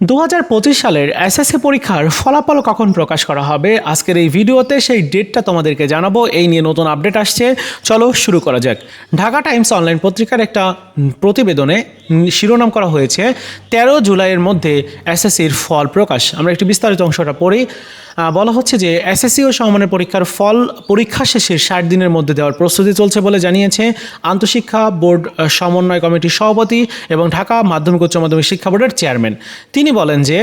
দু হাজার পঁচিশ সালের এসএসসি পরীক্ষার ফলাফল কখন প্রকাশ করা হবে? আজকের এই ভিডিওতে সেই ডেটটা তোমাদেরকে জানাব। এই নিয়ে নতুন আপডেট আসছে। চলো শুরু করা যাক। ঢাকা টাইমস অনলাইন পত্রিকার একটা প্রতিবেদনে শিরোনাম করা হয়েছে, তেরো জুলাইয়ের মধ্যে এসএসসির ফল প্রকাশ। আমরা একটু বিস্তারিত অংশটা পড়ি। বলা হচ্ছে যে এসএসসি ও সমমানের পরীক্ষার ফল পরীক্ষা শেষের ষাট দিনের মধ্যে দেওয়ার প্রস্তুতি চলছে বলে জানিয়েছে আন্তঃশিক্ষা বোর্ড, সমন্বয় কমিটির সভাপতি এবং ঢাকা মাধ্যমিক উচ্চ মাধ্যমিক শিক্ষা বোর্ডের চেয়ারম্যান। তিনি বলেন যে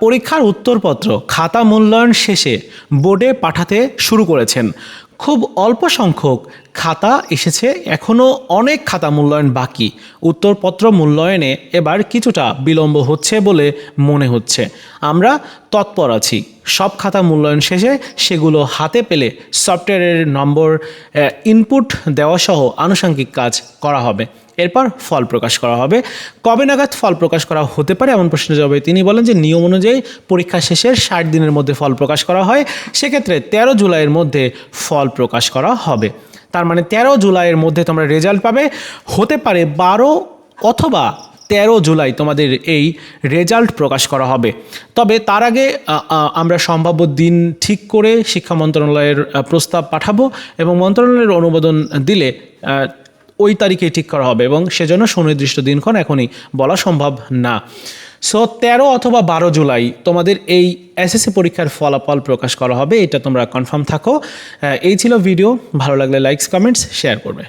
পরীক্ষার উত্তরপত্র খাতা মূল্যায়ন শেষে বোর্ডে পাঠাতে শুরু করেছেন। খুব অল্প সংখ্যক খাতা এসেছে এখনও অনেক খাতা মূল্যায়ন বাকি। উত্তরপত্র মূল্যায়নে এবার কিছুটা বিলম্ব হচ্ছে বলে মনে হচ্ছে। আমরা তৎপর আছি। সব খাতা মূল্যায়ন শেষে সেগুলো হাতে পেলে সফটওয়্যারের নম্বর ইনপুট দেওয়া সহ আনুষঙ্গিক কাজ করা হবে। এরপর ফল প্রকাশ করা হবে। কবে নাগাদ ফল প্রকাশ করা হতে পারে এমন প্রশ্নের জবাবে তিনি বলেন যে, নিয়ম অনুযায়ী পরীক্ষা শেষের ষাট দিনের মধ্যে ফল প্রকাশ করা হয়। সেক্ষেত্রে তেরো জুলাইয়ের মধ্যে ফল প্রকাশ করা হবে। তার মানে তেরো জুলাইয়ের মধ্যে তোমরা রেজাল্ট পাবে। হতে পারে বারো অথবা তেরো জুলাই তোমাদের এই রেজাল্ট প্রকাশ করা হবে। তবে তার আগে আমরা সম্ভাব্য দিন ঠিক করে শিক্ষা মন্ত্রণালয়ের প্রস্তাব পাঠাবো এবং মন্ত্রণালয়ের অনুমোদন দিলে ওই তারিখেই ঠিক করা হবে এবং সেজন্য সুনির্দিষ্ট দিনক্ষণ এখনই বলা সম্ভব না। সো তেরো অথবা বারো জুলাই তোমাদের এই এসএসসি পরীক্ষার ফলাফল প্রকাশ করা হবে, এটা তোমরা কনফার্ম থাকো। এই ছিল ভিডিও ভালো লাগলে লাইকস কমেন্টস শেয়ার করবে।